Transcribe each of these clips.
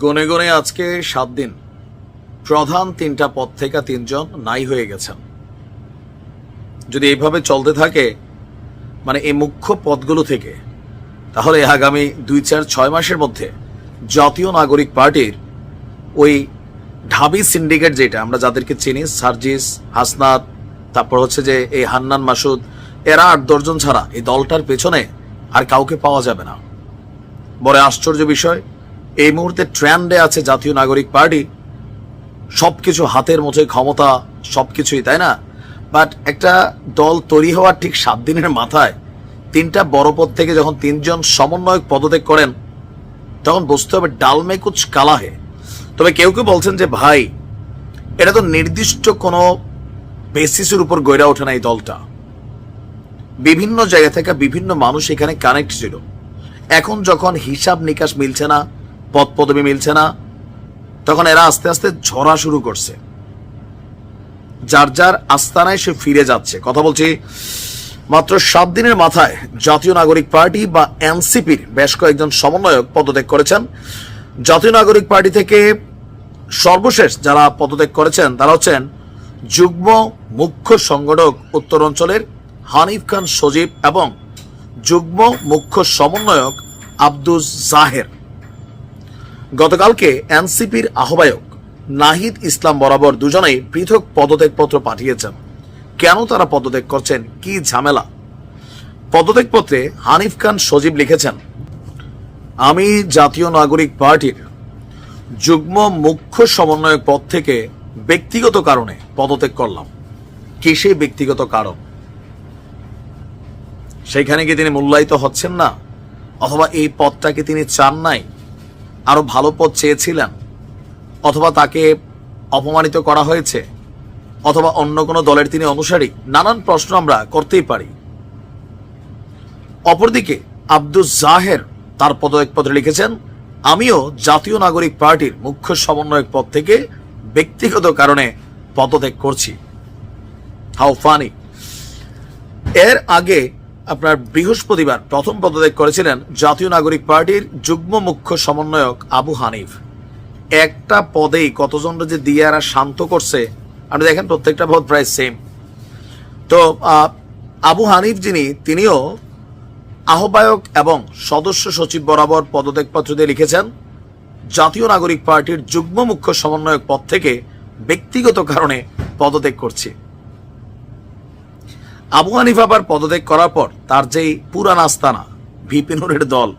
গনে গনে আজকে সাত দিন। প্রধান তিনটা পদ থেকে তিনজন নাই হয়ে গেছেন। যদি এইভাবে চলতে থাকে মানে এই মুখ্য পদগুলো থেকে, তাহলে আগামী দুই চার ছয় মাসের মধ্যে জাতীয় নাগরিক পার্টির ওই ঢাবি সিন্ডিকেট যেটা, আমরা যাদেরকে চিনি, সার্জিস, হাসনাত, তারপর হচ্ছে যে এই হান্নান মাসুদ, এরা আট দশজন ছাড়া এই দলটার পেছনে আর কাউকে পাওয়া যাবে না। বড় আশ্চর্য বিষয় এই মুহূর্তে ট্রেন্ডে আছে জাতীয় নাগরিক পার্টি। সবকিছু হাতের মুঠোয় ক্ষমতা, সবকিছুই, তাই না? বাট একটা দল তৈরি হওয়ার ঠিক সাত দিনের মাথায় তিনটা বড় পদ থেকে যখন তিনজন সমন্বয়ক পদত্যাগ করেন, তখন বুঝতে হবে ডালমে কুচ কালা হে। তবে কেউ কেউ বলছেন যে, ভাই, এটা তো নির্দিষ্ট কোনো বেসিসের উপর গড়ে ওঠে না এই দলটা। বিভিন্ন জায়গা থেকে বিভিন্ন মানুষ এখানে কানেক্ট ছিল। এখন যখন হিসাব নিকাশ মিলছে না পদ পদবি মিলছে না। তখন এরা আস্তে আস্তে ঝরা শুরু করছে। যার যার আস্তানায় সে ফিরে যাচ্ছে। কথা বলছি, মাত্র সাত দিনের মাথায় জাতীয় নাগরিক পার্টি বা এনসিপির বেশ কয়েকজন সমন্বয়ক পদত্যাগ করেছেন। জাতীয় নাগরিক পার্টি থেকে সর্বশেষ যারা পদত্যাগ করেছেন, তারা হচ্ছেন যুগ্ম মুখ্য সংগঠক উত্তর অঞ্চলের হানিফ খান সজীব এবং যুগ্ম মুখ্য সমন্বয়ক আব্দুস জাহের। গতকালকে এনসিপির আহ্বায়ক নাহিদ ইসলাম বরাবর দুজনেই পৃথক পদত্যাগপত্র পাঠিয়েছেন। কেন তারা পদত্যাগ করছেন? কি ঝামেলা? পদত্যাগপত্রে হানিফ খান সজীব লিখেছেন, আমি জাতীয় নাগরিক পার্টির যুগ্ম মুখ্য সমন্বয়ক পদ থেকে ব্যক্তিগত কারণে পদত্যাগ করলাম। কি সেই ব্যক্তিগত কারণ? সেইখানে কি তিনি মূল্যায়িত হচ্ছেন না? অথবা এই পদটাকে তিনি চান নাই? আরও ভালো পদ চেয়েছিলেন? অথবা তাকে অপমানিত করা হয়েছে? অথবা অন্য কোনো দলের তিনি অনুসারী? নানান প্রশ্ন আমরা করতেই পারি। অপরদিকে আব্দুল জাহের তার পদত্যাগপত্রে লিখেছেন, আমিও জাতীয় নাগরিক পার্টির মুখ্য সমন্বয়ক পদ থেকে ব্যক্তিগত কারণে পদত্যাগ করছি। How funny. এর আগে আপনার বৃহস্পতিবার প্রথম পদত্যাগ করেছিলেন জাতীয় নাগরিক পার্টির যুগ্ম মুখ্য সমন্বয়ক আবু হানিফ। একটা পদেই কতজন যে দিয়ে এরা শান্ত করছে, আপনি দেখেন প্রত্যেকটা পদ প্রায় সেম তো আবু হানিফ যিনি, তিনিও আহ্বায়ক এবং সদস্য সচিব বরাবর পদত্যাগপত্র দিয়ে লিখেছেন, জাতীয় নাগরিক পার্টির যুগ্ম মুখ্য সমন্বয়ক পদ থেকে ব্যক্তিগত কারণে পদত্যাগ করছি। আবু হানিফ আবার পদত্যাগ করার পর তার যেই পুরান আস্তানা ভিপিনুরের দল,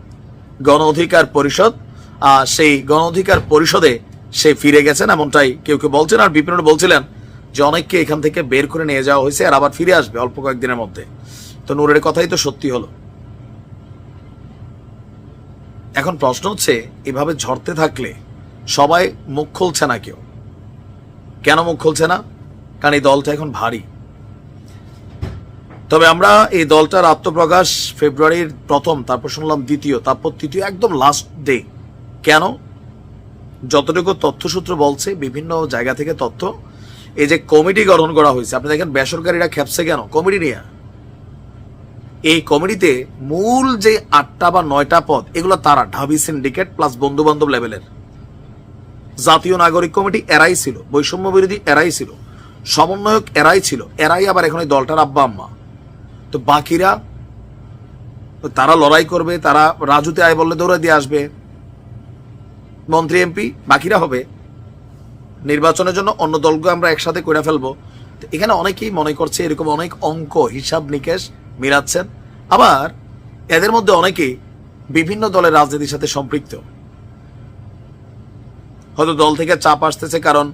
গণ অধিকার পরিষদ সেই গণ অধিকার পরিষদে সে ফিরে গেছেন এমনটাই কেউ কেউ বলছেন। আর বিপিনুর বলছিলেন যে অনেককে এখান থেকে বের করে নিয়ে যাওয়া হয়েছে, আর আবার ফিরে আসবে অল্প কয়েকদিনের মধ্যে। তো নূরের কথাই তো সত্যি হলো। এখন প্রশ্ন হচ্ছে, এভাবে ঝরতে থাকলে সবাই মুখ খুলছে না কেউ? কেন মুখ খুলছে না? কারণ এই দলটা এখন ভারী। তবে আমরা এই দলটার আত্মপ্রকাশ ফেব্রুয়ারির প্রথম, তারপর শুনলাম দ্বিতীয়, তারপর তৃতীয়, একদম লাস্ট ডে কেন? যতটুকু তথ্যসূত্র বলছে, বিভিন্ন জায়গা থেকে তথ্য, এই যে কমিটি গঠন করা হয়েছে, আপনি দেখেন বেসরকারিরা খেপছে কেন? কমিটি নিয়ে। এই কমিটিতে মূল যে আটটা বা নয়টা পদ, এগুলো তারা, ঢাবি সিন্ডিকেট প্লাস বন্ধু বান্ধব লেভেলের জাতীয় নাগরিক কমিটি এরাই ছিল, বৈষম্য বিরোধী এরাই ছিল, সমন্বয়ক এরাই ছিল, এরাই আবার এখন এই দলটার আব্বা আম্মা তো বাকিরা, তারা লড়াই করবে, তারা রাজুতে আয় বললে দৌড়ে দিয়ে আসবে। মন্ত্রী, এমপি, বাকিরা হবে। নির্বাচনের জন্য অন্য দলগুলো আমরা একসাথে করে ফেলব। এখানে অনেকেই মনে করছে এরকম অনেক অঙ্ক, হিসাব নিকেশ মিলাচ্ছেন। আবার এদের মধ্যে অনেকেই বিভিন্ন দলের রাজনীতির সাথে সম্পৃক্ত। হয়তো দল থেকে চাপ আসতেছে কারণ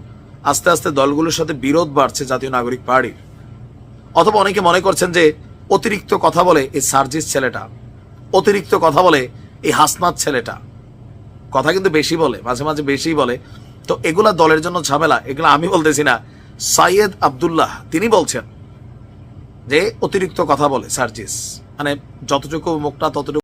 আস্তে আস্তে দলগুলোর সাথে বিরোধ বাড়ছে জাতীয় নাগরিক পার্টির। অথবা অনেকে মনে করছেন যে অতিরিক্ত কথা বলে এই সার্জিস ছেলেটা। অতিরিক্ত কথা বলে এই হাসনাত ছেলেটা। কথা কিন্তু বেশি বলে, মাঝে মাঝে বেশি বলে। তো এগুলা দলের জন্য ঝামেলা, এগুলো আমি বলতেছি না। সাইয়েদ আবদুল্লাহ, তিনি বলছেন যে অতিরিক্ত কথা বলে সার্জিস। মানে যতটুকু মুখটা ততটুকু